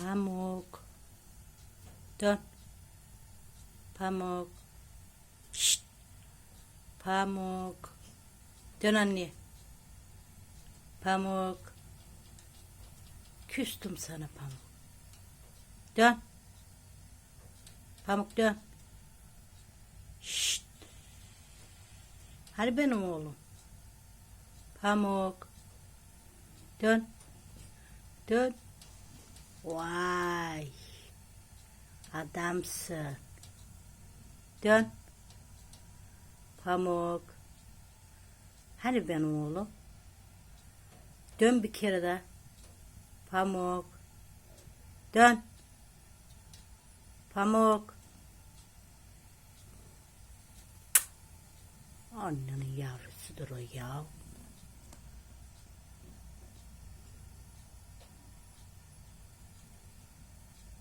Pamuk. Dön. Pamuk. Şşt. Pamuk. Dön anne. Pamuk. Küstüm sana Pamuk. Dön. Pamuk dön. Şşt. Hadi benim oğlum. Pamuk. Dön. Dön. Vay. Adamsın. Dön. Pamuk. Hadi benim oğlum. Dön bir kere de. Pamuk. Dön. Pamuk. Annenin yavrusudur o ya.